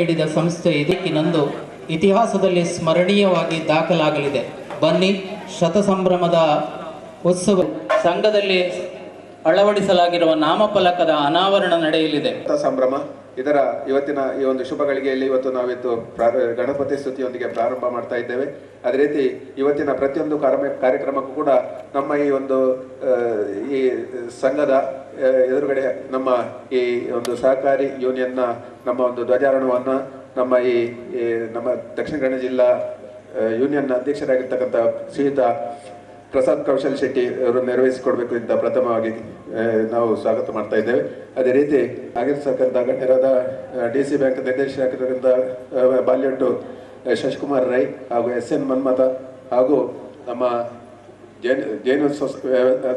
ನೀಡಿದ ಸಂಸ್ಥೆ ಇದಕ್ಕಿನಂದು ಇತಿಹಾಸದಲ್ಲಿ ಸ್ಮರಣೀಯವಾಗಿ ದಾಖಲಾಗಲಿದೆ. ಬನ್ನಿ, ಶತಸಂಭ್ರಮದ ಉತ್ಸವ ಸಂಘದಲ್ಲಿ ಅಳವಡಿಸಲಾಗಿರುವ ನಾಮಫಲಕದ ಅನಾವರಣ ನಡೆಯಲಿದೆ. ಸಂಭ್ರಮ ಇದರ ಇವತ್ತಿನ ಈ ಒಂದು ಶುಭ ಗಳಿಗೆಯಲ್ಲಿ ಇವತ್ತು ನಾವಿತ್ತು ಗಣಪತಿ ಸ್ತುತಿಯೊಂದಿಗೆ ಪ್ರಾರಂಭ ಮಾಡ್ತಾ ಇದ್ದೇವೆ. ಅದೇ ರೀತಿ ಇವತ್ತಿನ ಪ್ರತಿಯೊಂದು ಕಾರ್ಯ ಕಾರ್ಯಕ್ರಮಕ್ಕೂ ಕೂಡ ನಮ್ಮ ಈ ಒಂದು ಈ ಸಂಘದ ಎದುರುಗಡೆ ನಮ್ಮ ಈ ಒಂದು ಸಹಕಾರಿ ಯೂನಿಯನ್ನ, ನಮ್ಮ ಒಂದು ಧ್ವಜಾರೋಹಣವನ್ನು, ನಮ್ಮ ಈ ನಮ್ಮ ದಕ್ಷಿಣ ಕನ್ನಡ ಜಿಲ್ಲಾ ಯೂನಿಯನ್ ಅಧ್ಯಕ್ಷರಾಗಿರ್ತಕ್ಕಂಥ ಶ್ರೀಯುತ ಪ್ರಸಾದ್ ಕೌಶಲ್ ಶೆಟ್ಟಿ ಅವರು ನೆರವೇರಿಸಿಕೊಡ್ಬೇಕು ಅಂತ ಪ್ರಥಮವಾಗಿ ನಾವು ಸ್ವಾಗತ ಮಾಡ್ತಾ ಇದ್ದೇವೆ. ಅದೇ ರೀತಿ ಆಗಿರ್ತಕ್ಕಂಥ ಗಣ್ಯರಾದ ಡಿ ಸಿ ಬ್ಯಾಂಕ್ ನಿರ್ದೇಶಕರಾಗಿರ್ತಕ್ಕಂಥ ಬಾಲ್ಯಟ್ಟು ಶಶಿಕುಮಾರ್ ರೈ ಹಾಗೂ ಎಸ್ ಎನ್ ಮನ್ಮಥ ಹಾಗೂ ನಮ್ಮ ಜೈನ್, ಜೈನ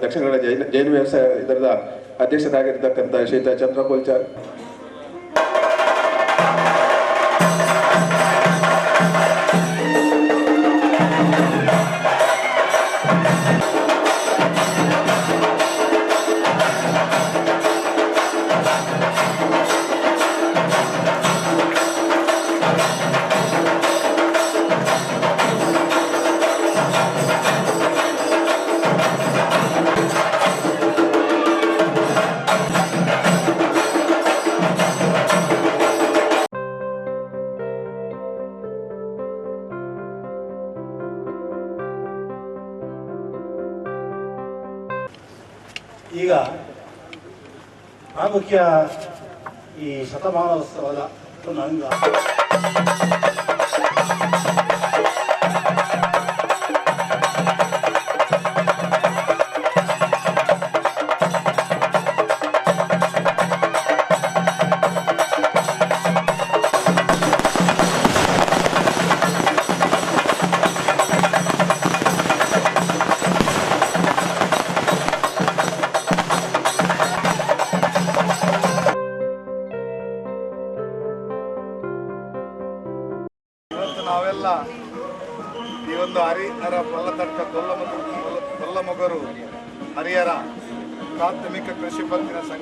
ದಕ್ಷಿಣ ಕನ್ನಡ ಜೈನ ಜೈನ ವ್ಯವಸಾಯ ಇದರದ ಅಧ್ಯಕ್ಷರಾಗಿರ್ತಕ್ಕಂಥ ಶ್ರೀಯುತ ಚಂದ್ರಕೋಲ್ಚಾರ್ ಪ್ರಾಮುಖ್ಯ ಈ ಶತಮಾನೋತ್ಸವದ ಒಂದು ಅಂಗ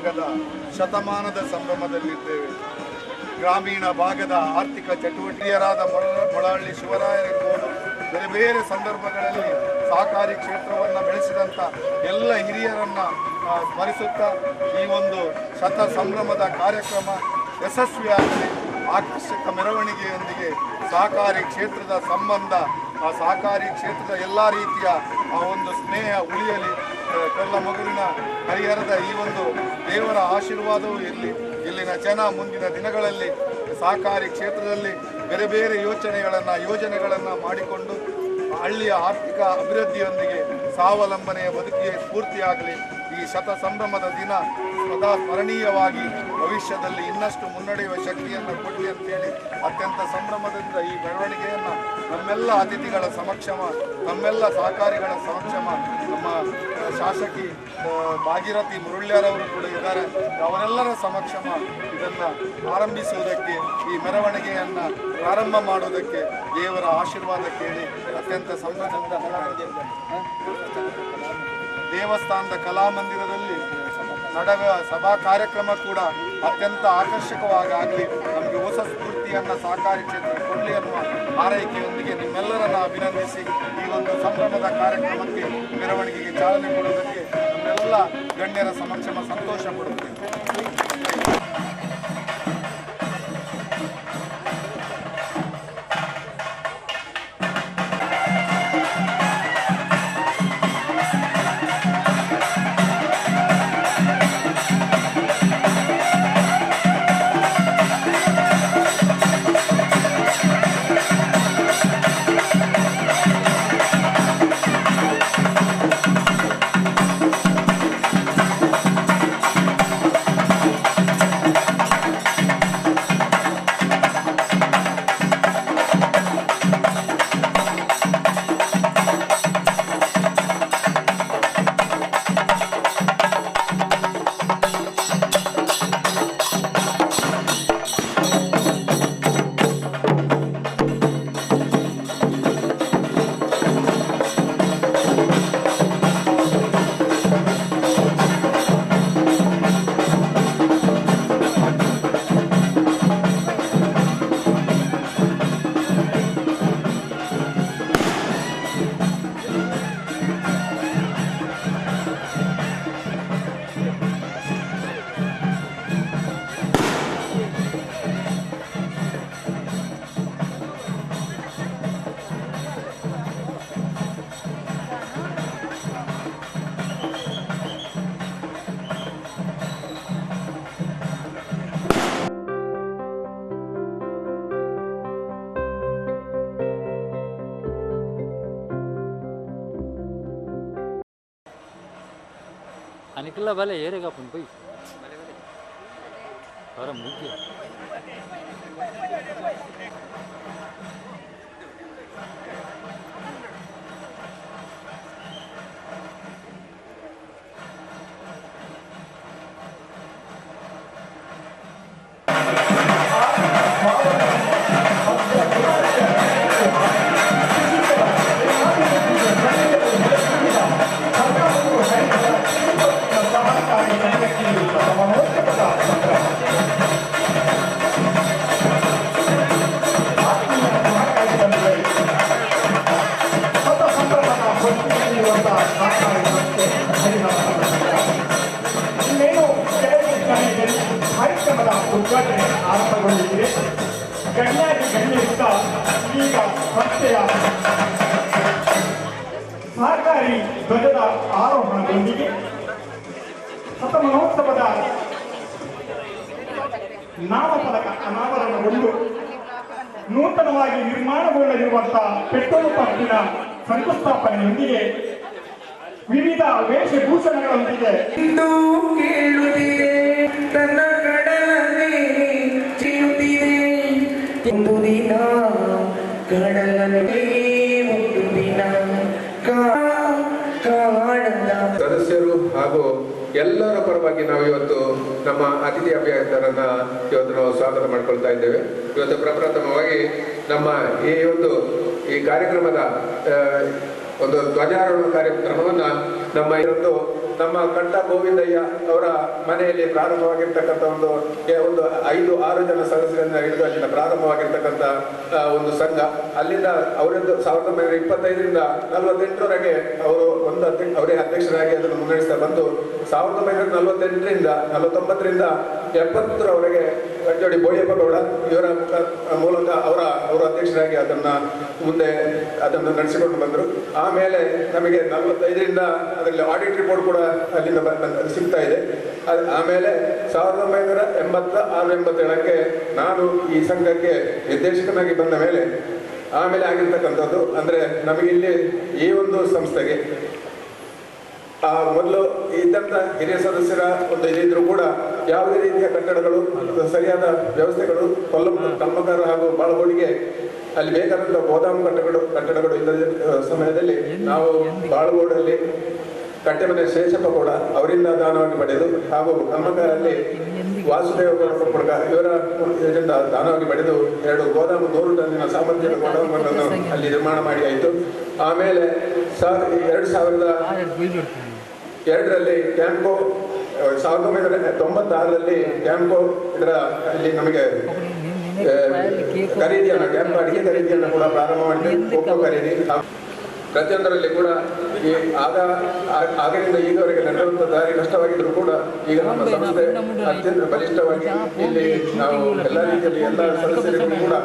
ಸಂಘದ ಶತಮಾನದ ಸಂಭ್ರಮದಲ್ಲಿದ್ದೇವೆ. ಗ್ರಾಮೀಣ ಭಾಗದ ಆರ್ಥಿಕ ಚಟುವಟಿಕೆಯರಾದ ಮೊಳ, ಮೊಳಹಳ್ಳಿ ಶಿವರಾಯರಿರ್ಬೋದು ಬೇರೆ ಬೇರೆ ಸಂದರ್ಭಗಳಲ್ಲಿ ಸಹಕಾರಿ ಕ್ಷೇತ್ರವನ್ನು ಬೆಳೆಸಿದಂಥ ಎಲ್ಲ ಹಿರಿಯರನ್ನ ಸ್ಮರಿಸುತ್ತಾ ಈ ಒಂದು ಶತ ಸಂಭ್ರಮದ ಕಾರ್ಯಕ್ರಮ ಯಶಸ್ವಿಯಾಗಲಿ. ಆಕರ್ಷಕ ಮೆರವಣಿಗೆಯೊಂದಿಗೆ ಸಹಕಾರಿ ಕ್ಷೇತ್ರದ ಸಂಬಂಧ, ಆ ಸಹಕಾರಿ ಕ್ಷೇತ್ರದ ಎಲ್ಲ ರೀತಿಯ ಆ ಒಂದು ಸ್ನೇಹ ಉಳಿಯಲಿ. ಕೊಲ್ಲ ಮಗುವಿನ ಹರಿಹರದ ಈ ಒಂದು ದೇವರ ಆಶೀರ್ವಾದವು ಇರಲಿ. ಇಲ್ಲಿನ ಜನ ಮುಂದಿನ ದಿನಗಳಲ್ಲಿ ಸಹಕಾರಿ ಕ್ಷೇತ್ರದಲ್ಲಿ ಬೇರೆ ಬೇರೆ ಯೋಚನೆಗಳನ್ನು, ಯೋಜನೆಗಳನ್ನು ಮಾಡಿಕೊಂಡು ಹಳ್ಳಿಯ ಆರ್ಥಿಕ ಅಭಿವೃದ್ಧಿಯೊಂದಿಗೆ ಸ್ವಾವಲಂಬನೆಯ ಬದುಕಿಗೆ ಸ್ಫೂರ್ತಿಯಾಗಲಿ. ಈ ಶತ ಸಂಭ್ರಮದ ದಿನ ಸದಾ ಸ್ಮರಣೀಯವಾಗಿ ಭವಿಷ್ಯದಲ್ಲಿ ಇನ್ನಷ್ಟು ಮುನ್ನಡೆಯುವ ಶಕ್ತಿಯನ್ನು ಕೊಡಲಿ ಅಂತೇಳಿ ಅತ್ಯಂತ ಸಂಭ್ರಮದಿಂದ ಈ ಬೆಳವಣಿಗೆಯನ್ನು ನಮ್ಮೆಲ್ಲ ಅತಿಥಿಗಳ ಸಮಕ್ಷಮ, ನಮ್ಮೆಲ್ಲ ಸಹಕಾರಿಗಳ ಸಮಕ್ಷಮ, ನಮ್ಮ ಶಾಸಕಿ ಭಾಗಿರಥಿ ಭಾಗೀರಥಿ ಮುರುಳ್ಯರವರು ಕೂಡ ಇದ್ದಾರೆ. ಅವರೆಲ್ಲರ ಸಮಕ್ಷಮ ಇದನ್ನು ಆರಂಭಿಸುವುದಕ್ಕೆ, ಈ ಮೆರವಣಿಗೆಯನ್ನು ಪ್ರಾರಂಭ ಮಾಡುವುದಕ್ಕೆ ದೇವರ ಆಶೀರ್ವಾದ ಕೇಳಿ ಅತ್ಯಂತ ಸಂಭ್ರಮದಿಂದ ದೇವಸ್ಥಾನದ ಕಲಾಮಂದಿರದಲ್ಲಿ ನಡೆಯುವ ಸಭಾ ಕಾರ್ಯಕ್ರಮ ಕೂಡ ಅತ್ಯಂತ ಆಕರ್ಷಕವಾಗಿ ನಮಗೆ ಹೊಸ ಸ್ಫೂರ್ತಿಯನ್ನು ಸಹಕಾರಿ ಕ್ಷೇತ್ರ ಕೊಡಲಿ ಅನ್ನುವ ಆರೈಕೆಯೊಂದಿಗೆ ನಿಮ್ಮೆಲ್ಲರನ್ನು ಅಭಿನಂದಿಸಿ ಈ ಒಂದು ಸಂಭ್ರಮದ ಕಾರ್ಯಕ್ರಮಕ್ಕೆ ಮೆರವಣಿಗೆಗೆ ಚಾಲನೆ ಕೊಡುವುದಕ್ಕೆ ನಮ್ಮೆಲ್ಲ ಗಣ್ಯರ ಸಮಕ್ಷಮ ಸಂತೋಷ ಪಡುತ್ತೇವೆ. trabalhei, era ಗಣ್ಯರಿಂದ ಈಗ ಸಂಸ್ಥೆಯ ಸಹಕಾರಿ ಧ್ವಜದ ಆರೋಹಣದೊಂದಿಗೆ ಶತಮಾನೋತ್ಸವದ ನಾಮಫಲಕ ಒಂದು ನೂತನವಾಗಿ ನಿರ್ಮಾಣಗೊಳ್ಳಲಿರುವಂತಹ ಪೆಟ್ರೋಲ್ ಪಂಪಿನ ಶಂಕುಸ್ಥಾಪನೆಯೊಂದಿಗೆ ವಿವಿಧ ವೇಷಭೂಷಣಗಳೊಂದಿಗೆ ಇಂದು ಕೇಳುತ್ತಿದೆ, ತನ್ನ ಕಡಲಲ್ಲಿ ಚಿರುತ್ತಿದೆ. ಒಂದು ದಿನ ಸದಸ್ಯರು ಹಾಗೂ ಎಲ್ಲರ ಪರವಾಗಿ ನಾವು ಇವತ್ತು ನಮ್ಮ ಅತಿಥಿ ಅಭ್ಯರ್ಥರನ್ನ ಇವತ್ತು ನಾವು ಸ್ವಾಗತ ಮಾಡ್ಕೊಳ್ತಾ ಇದ್ದೇವೆ. ಇವತ್ತು ಪ್ರಪ್ರಥಮವಾಗಿ ನಮ್ಮ ಈ ಒಂದು, ಈ ಕಾರ್ಯಕ್ರಮದ ಒಂದು ಧ್ವಜಾರೋಹಣ ಕಾರ್ಯಕ್ರಮವನ್ನ ನಮ್ಮ ಇವತ್ತು ನಮ್ಮ ಕಂಠ ಗೋವಿಂದಯ್ಯ ಅವರ ಮನೆಯಲ್ಲಿ ಪ್ರಾರಂಭವಾಗಿರ್ತಕ್ಕಂಥ ಒಂದು ಒಂದು ಐದು, ಆರು ಜನ ಸದಸ್ಯರನ್ನ ಹಿಡಿದು ಅಲ್ಲಿಂದ ಪ್ರಾರಂಭವಾಗಿರ್ತಕ್ಕಂಥ ಒಂದು ಸಂಘ. ಅಲ್ಲಿಂದ ಅವರಿಂದ ಸಾವಿರದ ಒಂಬೈನೂರ ಇಪ್ಪತ್ತೈದರಿಂದ ನಲವತ್ತೆಂಟರವರೆಗೆ ಅವರು ಒಂದು ಅವರೇ ಅಧ್ಯಕ್ಷರಾಗಿ ಅದನ್ನು ಮುನ್ನಡೆಸ್ತಾ ಬಂದು, ಸಾವಿರದ ಒಂಬೈನೂರ ನಲವತ್ತೆಂಟರಿಂದ, ನಲವತ್ತೊಂಬತ್ತರಿಂದ ಎಪ್ಪತ್ತರವರೆಗೆ ಕಜ್ಜೋಡಿ ಬೋಳಿಯಪ್ಪ ಗೌಡ ಇವರ ಮೂಲಕ ಅವರ ಅವರ ಅಧ್ಯಕ್ಷರಾಗಿ ಅದನ್ನ ಮುಂದೆ ಅದನ್ನು ನಡೆಸಿಕೊಂಡು ಬಂದರು. ಆಮೇಲೆ ನಮಗೆ ನಲವತ್ತೈದರಿಂದ ಅದರಲ್ಲಿ ಆಡಿಟ್ ರಿಪೋರ್ಟ್ ಕೂಡ ಅಲ್ಲಿಂದ ಸಿಗ್ತಾ ಇದೆ. ಅದು ಆಮೇಲೆ ಸಾವಿರದ ಒಂಬೈನೂರ ಎಂಬತ್ತ ಆರು ಎಂಬತ್ತೇಳಕ್ಕೆ ನಾನು ಈ ಸಂಘಕ್ಕೆ ನಿರ್ದೇಶಕನಾಗಿ ಬಂದ ಮೇಲೆ, ಆಮೇಲೆ ಆಗಿರ್ತಕ್ಕಂಥದ್ದು, ಅಂದ್ರೆ ನಮಗೆ ಇಲ್ಲಿ ಈ ಒಂದು ಸಂಸ್ಥೆಗೆ ಆ ಮೊದಲು ಇದ್ದಂಥ ಹಿರಿಯ ಸದಸ್ಯರ ಒಂದು ಇದಿದ್ರು ಕೂಡ ಯಾವುದೇ ರೀತಿಯ ಕಟ್ಟಡಗಳು ಸರಿಯಾದ ವ್ಯವಸ್ಥೆಗಳು ಕೊಲ್ಲಂ ಕಲ್ಮಕಾರ ಹಾಗೂ ಬಾಳಗೋಡಿಗೆ ಅಲ್ಲಿ ಬೇಕಾದಂಥ ಗೋದಾಮು ಕಟ್ಟಡಗಳು ಕಟ್ಟಡಗಳು ಇಲ್ಲದ ಸಮಯದಲ್ಲಿ ನಾವು ಬಾಳಗೋಡಲ್ಲಿ ಕಟ್ಟೆಮನೆ ಶೇಷಪ್ಪ ಕೂಡ ಅವರಿಂದ ದಾನವನ್ನು ಪಡೆದು ಹಾಗೂ ಕಮ್ಮಕಾರಲ್ಲಿ ವಾಸುದೇವ ಗೌಡ ಇವರ ಇದರಿಂದ ದಾನವಾಗಿ ಪಡೆದು ಎರಡು ಗೋದಾಮು ನೂರು ಟನ್ನಿನ ಸಾಮರ್ಥ್ಯದ ಗೋದಾಮುಗಳನ್ನು ಅಲ್ಲಿ ನಿರ್ಮಾಣ ಮಾಡಿ ಆಯಿತು. ಆಮೇಲೆ ಎರಡು ಸಾವಿರದ ಎರಡರಲ್ಲಿ ಕ್ಯಾಂಪೋ ಸಾವಿರದ ಒಂಬೈನೂರ ತೊಂಬತ್ತಾರರಲ್ಲಿ ಕ್ಯಾಂಪೋ ಇದರ ಅಲ್ಲಿ ನಮಗೆ ಖರೀದಿಯನ್ನು ಕ್ಯಾಂಪ್ ಅಡಿಗೆ ಖರೀದಿಯನ್ನು ಕೂಡ ಪ್ರಾರಂಭ ಮಾಡಿದೆ. ಖರೀದಿ. ಪ್ರತಿಯೊಂದರಲ್ಲಿ ಕೂಡ ಈ ಆಗ ಆಗಿನಿಂದ ಈಗವರೆಗೆ ನಡೆದಂತ ದಾರಿ ನಷ್ಟವಾಗಿದ್ದರೂ ಕೂಡ ಈಗ ನಮ್ಮ ಸಂಸ್ಥೆ ಅತ್ಯಂತ ಬಲಿಷ್ಠವಾಗಿ ಇಲ್ಲಿ ನಾವು ಎಲ್ಲ ರೀತಿಯಲ್ಲಿ ಎಲ್ಲ ಸದಸ್ಯರಿಗೂ ಕೂಡ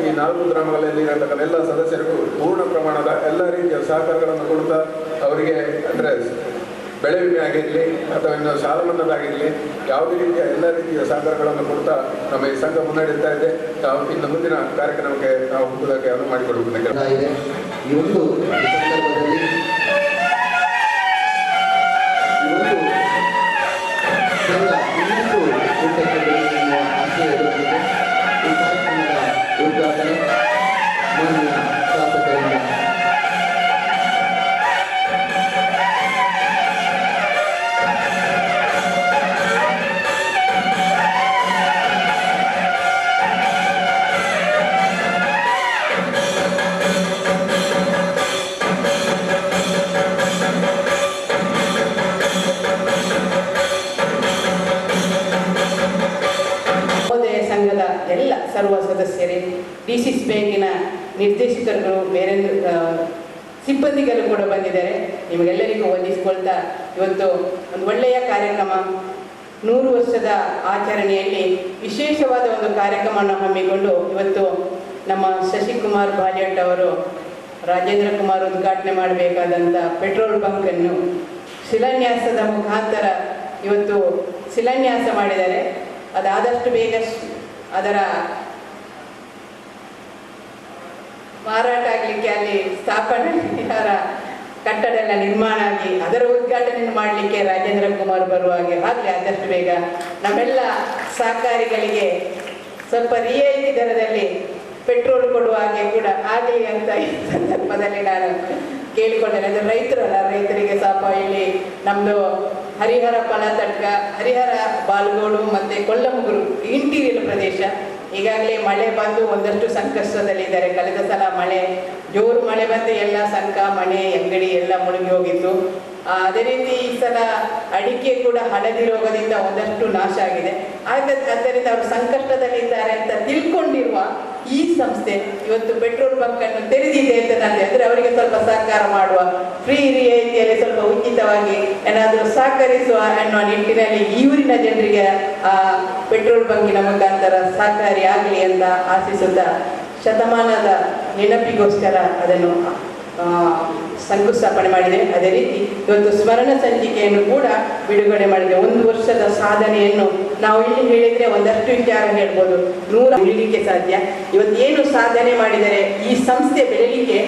ಈ ನಾಲ್ಕು ಗ್ರಾಮಗಳಲ್ಲಿ ಇರತಕ್ಕಂಥ ಎಲ್ಲ ಸದಸ್ಯರಿಗೂ ಪೂರ್ಣ ಪ್ರಮಾಣದ ಎಲ್ಲ ರೀತಿಯ ಸಹಕಾರಗಳನ್ನು ಕೊಡ್ತಾ ಅವರಿಗೆ ಅಂದ್ರೆ ಬೆಳೆ ವಿಮೆ ಆಗಿರಲಿ ಅಥವಾ ಇನ್ನು ಸಾಲ ಮನ್ನಾದಾಗಿರಲಿ ಯಾವುದೇ ರೀತಿಯ ಎಲ್ಲ ರೀತಿಯ ಸಹಕಾರಗಳನ್ನು ಕೊಡ್ತಾ ನಮ್ಮ ಈ ಸಂಘ ಮುನ್ನಡೆಯುತ್ತಾ ಇದೆ. ತಾವು ಇನ್ನು ಮುಂದಿನ ಕಾರ್ಯಕ್ರಮಕ್ಕೆ ನಾವು ಹೋಗುವುದಕ್ಕೆ ಅನುವು ಮಾಡಿಕೊಡಬೇಕು ಇದೆ ಈ ಒಂದು ಸಂದರ್ಭದಲ್ಲಿ ಇವತ್ತು ಒಂದು ಒಳ್ಳೆಯ ಕಾರ್ಯಕ್ರಮ. ನೂರು ವರ್ಷದ ಆಚರಣೆಯಲ್ಲಿ ವಿಶೇಷವಾದ ಒಂದು ಕಾರ್ಯಕ್ರಮವನ್ನು ಹಮ್ಮಿಕೊಂಡು ಇವತ್ತು ನಮ್ಮ ಶಶಿಕುಮಾರ್ ಬಾಲ್ಯಟ್ ಅವರು ರಾಜೇಂದ್ರ ಕುಮಾರ್ ಉದ್ಘಾಟನೆ ಮಾಡಬೇಕಾದಂಥ ಪೆಟ್ರೋಲ್ ಬಂಕನ್ನು ಶಿಲಾನ್ಯಾಸದ ಮುಖಾಂತರ ಇವತ್ತು ಶಿಲಾನ್ಯಾಸ ಮಾಡಿದ್ದಾರೆ. ಅದಾದಷ್ಟು ಬೇಗ ಅದರ ಮಾರಾಟ ಆಗಲಿಕ್ಕೆ ಅಲ್ಲಿ ಸ್ಥಾಪನೆಯಾರ ಕಟ್ಟಡ ಎಲ್ಲ ನಿರ್ಮಾಣ ಆಗಿ ಅದರ ಉದ್ಘಾಟನೆ ಮಾಡಲಿಕ್ಕೆ ರಾಜೇಂದ್ರ ಕುಮಾರ್ ಬರುವ ಹಾಗೆ ಆಗಲಿ ಆದಷ್ಟು ಬೇಗ. ನಮ್ಮೆಲ್ಲ ಸಹಕಾರಿಗಳಿಗೆ ಸ್ವಲ್ಪ ರಿಯಾಯಿತಿ ದರದಲ್ಲಿ ಪೆಟ್ರೋಲ್ ಕೊಡುವ ಹಾಗೆ ಕೂಡ ಆಗಲಿ ಅಂತ ಈ ಸಂದರ್ಭದಲ್ಲಿ ನಾನು ಕೇಳಿಕೊಂಡೇನೆ. ಅದು ರೈತರಲ್ಲ, ರೈತರಿಗೆ ಸಾಪ ಇಲ್ಲಿ ನಮ್ಮದು ಹರಿಹರ ಫಲತಡ್ಕ ಹರಿಹರ ಬಾಲ್ಗೋಡು ಮತ್ತು ಕೊಲ್ಲಮುಗುರು ಇಂಟೀರಿಯಲ್ ಪ್ರದೇಶ. ಈಗಾಗಲೇ ಮಳೆ ಬಂದು ಒಂದಷ್ಟು ಸಂಕಷ್ಟದಲ್ಲಿದ್ದಾರೆ. ಕಳೆದ ಸಲ ಮಳೆ, ಜೋರು ಮಳೆ ಬಂದು ಎಲ್ಲ ಸಂಕ ಮನೆ ಅಂಗಡಿ ಎಲ್ಲ ಮುಳುಗಿ ಹೋಗಿತ್ತು. ಅದೇ ರೀತಿ ಈ ಸಲ ಅಡಿಕೆ ಕೂಡ ಹಳದಿ ರೋಗದಿಂದ ಒಂದಷ್ಟು ನಾಶ ಆಗಿದೆ. ಆಗ ಆದ್ದರಿಂದ ಅವರು ಸಂಕಷ್ಟದಲ್ಲಿದ್ದಾರೆ ಅಂತ ತಿಳ್ಕೊಂಡಿರುವ ಈ ಸಂಸ್ಥೆ ಇವತ್ತು ಪೆಟ್ರೋಲ್ ಬಂಕ್ ಅನ್ನು ತೆರೆದಿದೆ ಅಂತ ನಾನು ಅಂದ್ರೆ ಅವರಿಗೆ ಸ್ವಲ್ಪ ಸಹಕಾರ ಮಾಡುವ ಫ್ರೀ ರಿಯಾಯಿತಿಯಲ್ಲಿ ಸ್ವಲ್ಪ ಉಚಿತವಾಗಿ ಏನಾದರೂ ಸಹಕರಿಸುವ ಅನ್ನುವ ನಿಟ್ಟಿನಲ್ಲಿ ಈ ಊರಿನ ಜನರಿಗೆ, ಆ, ಪೆಟ್ರೋಲ್ ಬಂಕಿನ ಮುಖಾಂತರ ಸಹಕಾರಿ ಆಗಲಿ ಅಂತ ಆಶಿಸುತ್ತಾ ಶತಮಾನದ ನೆನಪಿಗೋಸ್ಕರ ಅದನ್ನು ಶಂಕುಸ್ಥಾಪನೆ ಮಾಡಿದೆ. ಅದೇ ರೀತಿ ಇವತ್ತು ಸ್ಮರಣ ಸಂಚಿಕೆಯನ್ನು ಕೂಡ ಬಿಡುಗಡೆ ಮಾಡಿದೆ. ಒಂದು ವರ್ಷದ ಸಾಧನೆಯನ್ನು ನಾವು ಇಲ್ಲಿ ಹೇಳಿದ್ರೆ ಒಂದಷ್ಟು ವಿಚಾರ ಹೇಳ್ಬೋದು. ನೂರ ಉಳಿಲಿಕ್ಕೆ ಸಾಧ್ಯ. ಇವತ್ತು ಏನು ಸಾಧನೆ ಮಾಡಿದರೆ, ಈ ಸಂಸ್ಥೆ ಬೆಳಲಿಕ್ಕೆ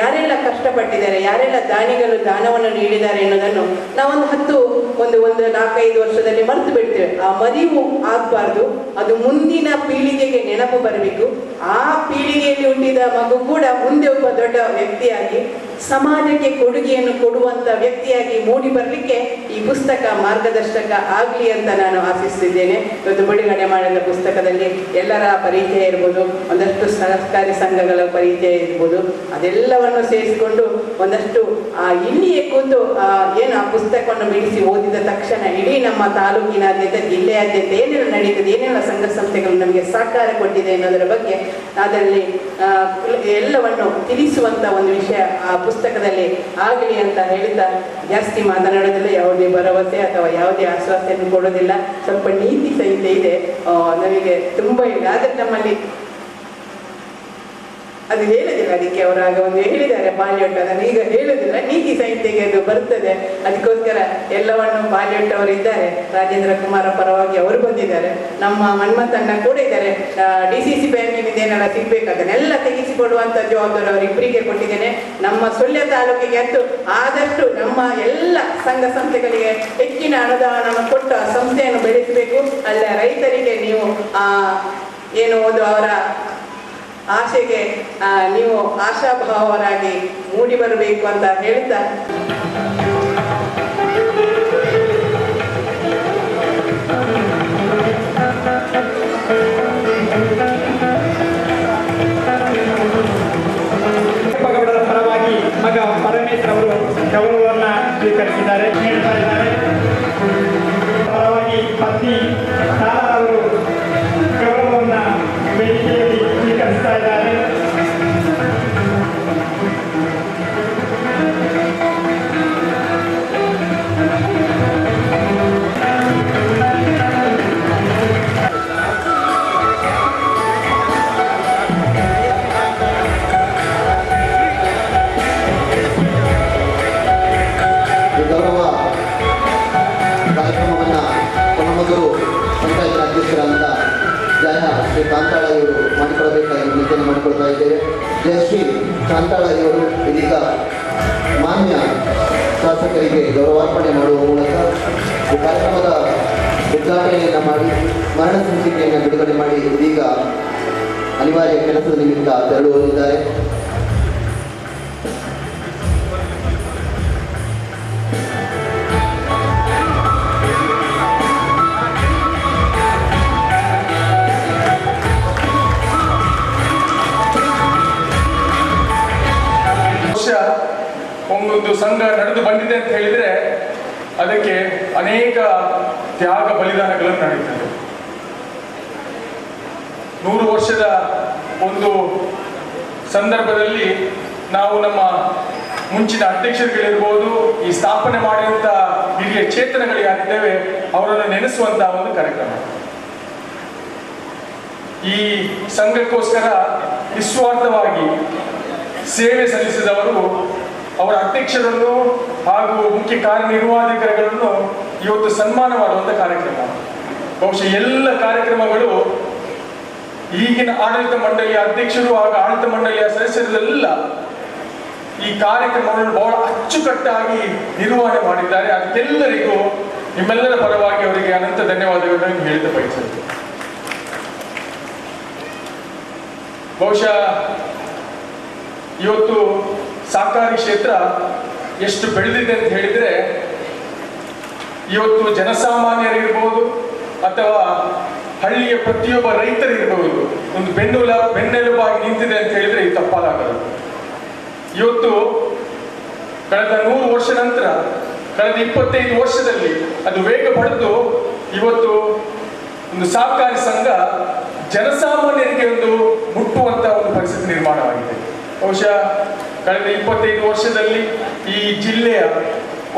ಯಾರೆಲ್ಲ ಕಷ್ಟಪಟ್ಟಿದ್ದಾರೆ, ಯಾರೆಲ್ಲ ದಾನಿಗಳು ದಾನವನ್ನು ನೀಡಿದ್ದಾರೆ ಎನ್ನುವುದನ್ನು ನಾವೊಂದು ಹತ್ತು ಒಂದು ಒಂದು, ನಾಲ್ಕೈದು ವರ್ಷದಲ್ಲಿ ಮರೆತು ಬಿಡ್ತೇವೆ. ಆ ಮರಿವು ಆಗಬಾರ್ದು. ಅದು ಮುಂದಿನ ಪೀಳಿಗೆಗೆ ನೆನಪು ಬರಬೇಕು. ಆ ಪೀಳಿಗೆಯಲ್ಲಿ ಹುಟ್ಟಿದ ಮಗು ಕೂಡ ಮುಂದೆ ಒಬ್ಬ ದೊಡ್ಡ ವ್ಯಕ್ತಿಯಾಗಿ ಸಮಾಜಕ್ಕೆ ಕೊಡುಗೆಯನ್ನು ಕೊಡುವಂತ ವ್ಯಕ್ತಿಯಾಗಿ ಮೂಡಿ ಬರಲಿಕ್ಕೆ ಈ ಪುಸ್ತಕ ಮಾರ್ಗದರ್ಶಕ ಆಗಲಿ ಅಂತ ನಾನು ಆಶಿಸ್ತಿದ್ದೇನೆ. ಇವತ್ತು ಬಿಡುಗಡೆ ಮಾಡಿದ ಪುಸ್ತಕದಲ್ಲಿ ಎಲ್ಲರ ಪರಿಚಯ ಇರ್ಬೋದು, ಒಂದಷ್ಟು ಸಹಕಾರಿ ಸಂಘಗಳ ಪರಿಚಯ ಇರ್ಬೋದು, ಅದೆಲ್ಲವನ್ನು ಸೇರಿಸಿಕೊಂಡು ಒಂದಷ್ಟು, ಆ, ಇಲ್ಲಿಯೇ ಕೂತು ಏನು ಆ ಪುಸ್ತಕವನ್ನು ಬಿಡಿಸಿ ಓದಿದ ತಕ್ಷಣ ಇಡೀ ನಮ್ಮ ತಾಲೂಕಿನಾದ್ಯಂತ, ಜಿಲ್ಲೆಯಾದ್ಯಂತ ಏನೆಲ್ಲ ನಡೀತದೆ ಏನೆಲ್ಲ ಸಂಘ ಸಂಸ್ಥೆಗಳು ನಮಗೆ ಸಹಕಾರ ಕೊಟ್ಟಿದೆ ಅನ್ನೋದರ ಬಗ್ಗೆ ಅದರಲ್ಲಿ ಎಲ್ಲವನ್ನು ತಿಳಿಸುವಂತ ಒಂದು ವಿಷಯ ಆ ಪುಸ್ತಕದಲ್ಲಿ ಆಗಲಿ ಅಂತ ಹೇಳ್ತಾ ಜಾಸ್ತಿ ಮಾತನಾಡೋದಿಲ್ಲ ಯಾವುದೇ ಭರವಸೆ ಅಥವಾ ಯಾವುದೇ ಆಶ್ವಾಸನೆ ಕೊಡೋದಿಲ್ಲ. ಸ್ವಲ್ಪ ನೀತಿ ಸಂಹಿತೆ ಇದೆ. ನಮಗೆ ತುಂಬ ಇಲ್ಲ ಆದರೆ ನಮ್ಮಲ್ಲಿ ಅದು ಹೇಳುದಿಲ್ಲ ಅದಕ್ಕೆ ಅವರು ಆಗ ಒಂದು ಹೇಳಿದ್ದಾರೆ ಬಾಲ್ಯೊಟ್ಟು ಅದನ್ನು ಈಗ ಹೇಳುದಿಲ್ಲ, ನೀತಿ ಸಂಹಿತೆಗೆ ಅದು ಬರ್ತದೆ ಅದಕ್ಕೋಸ್ಕರ ಎಲ್ಲವನ್ನು ಬಾಲ್ಯೊಟ್ಟು ಅವರು ಇದ್ದಾರೆ. ರಾಜೇಂದ್ರ ಕುಮಾರ ಪರವಾಗಿ ಅವರು ಬಂದಿದ್ದಾರೆ. ನಮ್ಮ ಮನ್ಮಥಣ್ಣ ಕೂಡ ಇದ್ದಾರೆ. ಡಿ ಸಿ ಸಿ ಬ್ಯಾಂಕಿನಿಂದ ಏನೆಲ್ಲ ಸಿಗ್ಬೇಕು ಅದನ್ನೆಲ್ಲ ತೆಗೆಸಿಕೊಡುವಂತ ಜವಾಬ್ದಾರಿ ಅವರಿಬ್ಬರಿಗೆ ಕೊಟ್ಟಿದ್ದೇನೆ. ನಮ್ಮ ಸುಳ್ಯ ತಾಲೂಕಿಗೆ ಅಂತೂ ಆದಷ್ಟು ನಮ್ಮ ಎಲ್ಲ ಸಂಘ ಸಂಸ್ಥೆಗಳಿಗೆ ಹೆಚ್ಚಿನ ಅನುದಾನವನ್ನು ಕೊಟ್ಟು ಆ ಸಂಸ್ಥೆಯನ್ನು ಬೆಳೆಸಬೇಕು. ಅಲ್ಲ ರೈತರಿಗೆ ನೀವು ಏನು ಒಂದು ಅವರ ಆಶೆಗೆ ಆ, ನೀವು ಆಶಾಭಾವರಾಗಿ ಮೂಡಿ ಬರಬೇಕು ಅಂತ ಹೇಳ್ತಾ ಪರವಾಗಿ ಮಗ ಪರಮೇಶ್ವರ ಅವರು ಗೌರವವನ್ನು ಸ್ವೀಕರಿಸಿದ್ದಾರೆ. ಪಂಚಾಯತ್ ಅಂತ ಜಯ ಶ್ರೀ ಕಾಂತಾಳಯ್ಯವರು ಮಾಡಿಕೊಡಬೇಕಾಗಿ ವಿನಂತಿಯನ್ನು ಮಾಡಿಕೊಳ್ತಾ ಇದ್ದೇವೆ. ಜಯಶ್ರೀ ಕಾಂತಾಳಯ್ಯವರು ಇದೀಗ ಮಾನ್ಯ ಶಾಸಕರಿಗೆ ಗೌರವಾರ್ಪಣೆ ಮಾಡುವ ಮೂಲಕ ಈ ಕಾರ್ಯಕ್ರಮದ ಉದ್ಘಾಟನೆಯನ್ನು ಮಾಡಿ, ಮರಣ ಸಂಚಿಕೆಯನ್ನು ಬಿಡುಗಡೆ ಮಾಡಿ ಇದೀಗ ಅನಿವಾರ್ಯ ಕೆಲಸದ ನಿಮಿತ್ತ ತೆರಳುವರಿದ್ದಾರೆ ಸಂಘ ನಡೆದು ಬಂದಿದೆ ಅಂತ ಹೇಳಿದ್ರೆ ಅದಕ್ಕೆ ಅನೇಕ ತ್ಯಾಗ ಬಲಿದಾನಗಳನ್ನು ನಡೀತದೆ ನೂರು ವರ್ಷದ ಒಂದು ಸಂದರ್ಭದಲ್ಲಿ ನಾವು ನಮ್ಮ ಮುಂಚಿನ ಅಧ್ಯಕ್ಷರುಗಳಿರ್ಬೋದು, ಈ ಸ್ಥಾಪನೆ ಮಾಡಿದಂಥ ಹಿರಿಯ ಚೇತನಗಳು ಯಾರಿದ್ದೇವೆ, ಅವರನ್ನು ನೆನೆಸುವಂತ ಒಂದು ಕಾರ್ಯಕ್ರಮ. ಈ ಸಂಘಕ್ಕೋಸ್ಕರ ನಿಸ್ವಾರ್ಥವಾಗಿ ಸೇವೆ ಸಲ್ಲಿಸಿದವರು ಅವರ ಅಧ್ಯಕ್ಷರನ್ನು ಹಾಗೂ ಮುಖ್ಯ ಕಾರ್ಯನಿರ್ವಾಹಕಾರಿಗಳನ್ನು ಇವತ್ತು ಸನ್ಮಾನ ಮಾಡುವಂತ ಕಾರ್ಯಕ್ರಮ. ಬಹುಶಃ ಎಲ್ಲ ಕಾರ್ಯಕ್ರಮಗಳು ಈಗಿನ ಆಡಳಿತ ಮಂಡಳಿಯ ಅಧ್ಯಕ್ಷರು ಹಾಗೂ ಆಡಳಿತ ಮಂಡಳಿಯ ಸದಸ್ಯರೆಲ್ಲ ಈ ಕಾರ್ಯಕ್ರಮವನ್ನು ಬಹಳ ಅಚ್ಚುಕಟ್ಟಾಗಿ ನಿರ್ವಹಣೆ ಮಾಡಿದ್ದಾರೆ. ಅದಕ್ಕೆಲ್ಲರಿಗೂ ನಿಮ್ಮೆಲ್ಲರ ಪರವಾಗಿ ಅವರಿಗೆ ಅನಂತ ಧನ್ಯವಾದಗಳನ್ನು ಹೇಳಿದ ಬಯಸುತ್ತೇನೆ ಬಹುಶಃ ಇವತ್ತು ಸಹಕಾರಿ ಕ್ಷೇತ್ರ ಎಷ್ಟು ಬೆಳೆದಿದೆ ಅಂತ ಹೇಳಿದ್ರೆ, ಇವತ್ತು ಜನಸಾಮಾನ್ಯರಿರ್ಬೋದು ಅಥವಾ ಹಳ್ಳಿಯ ಪ್ರತಿಯೊಬ್ಬ ರೈತರಿರ್ಬೋದು, ಒಂದು ಬೆನ್ನುಲ, ಬೆನ್ನೆಲುಬಾಗಿ ನಿಂತಿದೆ ಅಂತ ಹೇಳಿದ್ರೆ ಇದು ತಪ್ಪಾಗದು ಇವತ್ತು ಕಳೆದ ನೂರು ವರ್ಷ ನಂತರ, ಕಳೆದ ಇಪ್ಪತ್ತೈದು ವರ್ಷದಲ್ಲಿ ಅದು ವೇಗ ಪಡೆದು ಇವತ್ತು ಒಂದು ಸಹಕಾರಿ ಸಂಘ ಜನಸಾಮಾನ್ಯರಿಗೆ ಒಂದು ಮುಟ್ಟುವಂತ ಒಂದು ಪರಿಸ್ಥಿತಿ ನಿರ್ಮಾಣವಾಗಿದೆ. ಬಹುಶಃ ಕಳೆದ ಇಪ್ಪತ್ತೈದು ವರ್ಷದಲ್ಲಿ ಈ ಜಿಲ್ಲೆಯ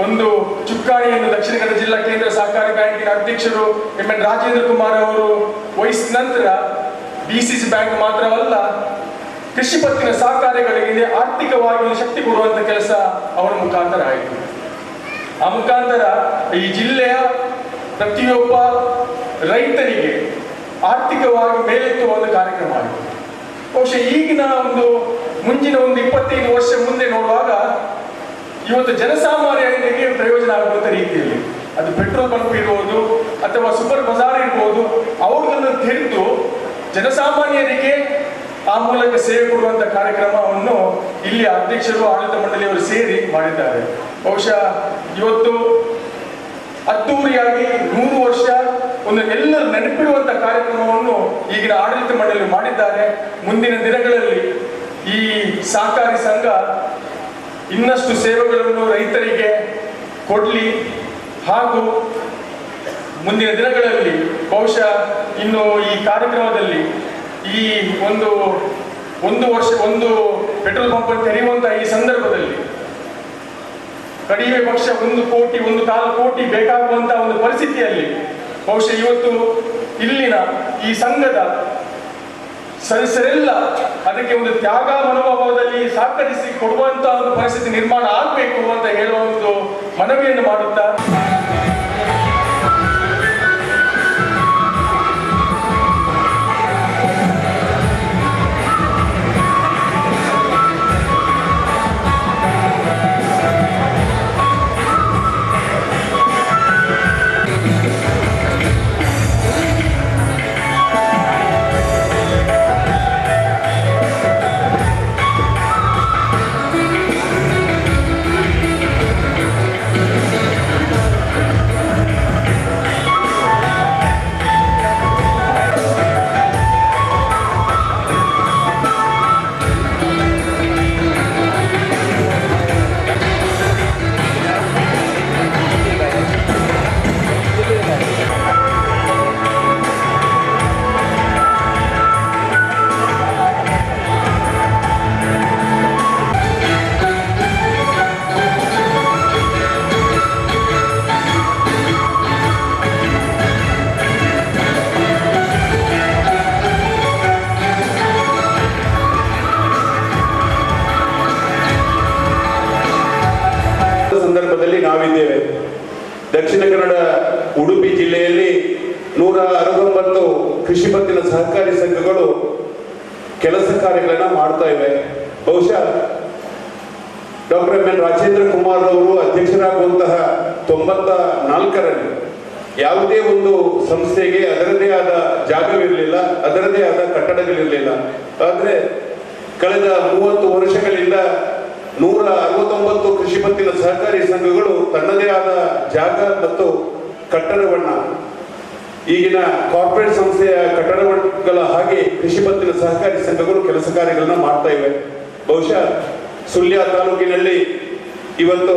ಒಂದು ಚುಕ್ಕಾಣಿಯನ್ನು ದಕ್ಷಿಣ ಕನ್ನಡ ಜಿಲ್ಲಾ ಕೇಂದ್ರ ಸಹಕಾರಿ ಬ್ಯಾಂಕಿನ ಅಧ್ಯಕ್ಷರು ಎಂ ಎನ್ ರಾಜೇಂದ್ರ ಕುಮಾರ್ ಅವರು ವಹಿಸಿದ ನಂತರ ಡಿ ಸಿ ಸಿ ಬ್ಯಾಂಕ್ ಮಾತ್ರವಲ್ಲ, ಕೃಷಿ ಪತ್ತಿನ ಸಹಕಾರಿಗಳಿಗೆ ಆರ್ಥಿಕವಾಗಿ ಶಕ್ತಿ ಕೊಡುವಂತ ಕೆಲಸ ಅವರ ಮುಖಾಂತರ ಆಯಿತು. ಆ ಮುಖಾಂತರ ಈ ಜಿಲ್ಲೆಯ ಪ್ರತಿಯೊಬ್ಬ ರೈತರಿಗೆ ಆರ್ಥಿಕವಾಗಿ ಮೇಲೆತ್ತುವ ಒಂದು ಕಾರ್ಯಕ್ರಮ ಆಯಿತು. ಬಹುಶಃ ಈಗಿನ ಒಂದು ಮುಂಚಿನ ಒಂದು ಇಪ್ಪತ್ತೈದು ವರ್ಷ ಮುಂದೆ ನೋಡುವಾಗ ಇವತ್ತು ಜನಸಾಮಾನ್ಯರಿಗೆ ಪ್ರಯೋಜನ ಆಗುವಂತ ರೀತಿಯಲ್ಲಿ. ಅದು ಪೆಟ್ರೋಲ್ ಪಂಪ್ ಇರ್ಬೋದು ಅಥವಾ ಸೂಪರ್ ಬಜಾರ್ ಇರ್ಬೋದು ಅವುಗಳನ್ನು ತೆರೆದು ಜನಸಾಮಾನ್ಯರಿಗೆ ಆ ಮೂಲಕ ಸೇವೆ ಕೊಡುವಂತ ಕಾರ್ಯಕ್ರಮವನ್ನು ಇಲ್ಲಿ ಅಧ್ಯಕ್ಷರು ಆಡಳಿತ ಮಂಡಳಿಯವರು ಸೇರಿ ಮಾಡಿದ್ದಾರೆ. ಬಹುಶಃ ಇವತ್ತು ಅದ್ದೂರಿಯಾಗಿ ನೂರು ವರ್ಷ ಒಂದು ಎಲ್ಲರೂ ನೆನಪಿಡುವಂತ ಕಾರ್ಯಕ್ರಮವನ್ನು ಈಗಿನ ಆಡಳಿತ ಮಂಡಳಿ ಮಾಡಿದ್ದಾರೆ. ಮುಂದಿನ ದಿನಗಳಲ್ಲಿ ಈ ಸಹಕಾರಿ ಸಂಘ ಇನ್ನಷ್ಟು ಸೇವೆಗಳನ್ನು ರೈತರಿಗೆ ಕೊಡಲಿ ಹಾಗೂ ಮುಂದಿನ ದಿನಗಳಲ್ಲಿ ಬಹುಶಃ ಇನ್ನು ಈ ಕಾರ್ಯಕ್ರಮದಲ್ಲಿ ಈ ಒಂದು ಒಂದು ವರ್ಷ ಒಂದು ಪೆಟ್ರೋಲ್ ಪಂಪ್ ತೆರೆಯುವಂತಹ ಈ ಸಂದರ್ಭದಲ್ಲಿ ಕಡಿಮೆ ಪಕ್ಷ ಒಂದು ಕೋಟಿ, ಒಂದು ಕಾಲು ಕೋಟಿ ಬೇಕಾಗುವಂತಹ ಒಂದು ಪರಿಸ್ಥಿತಿಯಲ್ಲಿ ಬಹುಶಃ ಇವತ್ತು ಇಲ್ಲಿನ ಈ ಸಂಘದ ಸದಸ್ಯರೆಲ್ಲ ಅದಕ್ಕೆ ಒಂದು ತ್ಯಾಗ ಮನೋಭಾವದಲ್ಲಿ ಸಹಕರಿಸಿ ಕೊಡುವಂತಹ ಒಂದು ಪರಿಸ್ಥಿತಿ ನಿರ್ಮಾಣ ಆಗಬೇಕು ಅಂತ ಹೇಳುವ ಒಂದು ಮನವಿಯನ್ನು ಮಾಡುತ್ತಾ ಎನ್ ರಾಜೇಂದ್ರ ಕುಮಾರ್ ಅವರು ಅಧ್ಯಕ್ಷರಾಗುವಂತಹ ತೊಂಬತ್ತ ನಾಲ್ಕರಲ್ಲಿ ಯಾವುದೇ ಒಂದು ಸಂಸ್ಥೆಗೆ ಅದರದೇ ಆದ ಜಾಗವಿರಲಿಲ್ಲ ಅದರದೇ ಆದ ಕಟ್ಟಡಗಳಿರಲಿಲ್ಲ. ಆದರೆ ಕಳೆದ ಮೂವತ್ತು ವರ್ಷಗಳಿಂದ ನೂರ ಅರವತ್ತೊಂಬತ್ತು ಕೃಷಿ ಪತ್ತಿನ ಸಹಕಾರಿ ಸಂಘಗಳು ತನ್ನದೇ ಆದ ಜಾಗ ಮತ್ತು ಕಟ್ಟಡವನ್ನ ಈಗಿನ ಕಾರ್ಪೊರೇಟ್ ಸಂಸ್ಥೆಯ ಕಟ್ಟಡಗಳ ಹಾಗೆ ಕೃಷಿ ಪತ್ತಿನ ಸಹಕಾರಿ ಸಂಘಗಳು ಕೆಲಸ ಕಾರ್ಯಗಳನ್ನ ಮಾಡ್ತಾ ಇವೆ. ಬಹುಶಃ ಸುಳ್ಯ ತಾಲೂಕಿನಲ್ಲಿ ಇವತ್ತು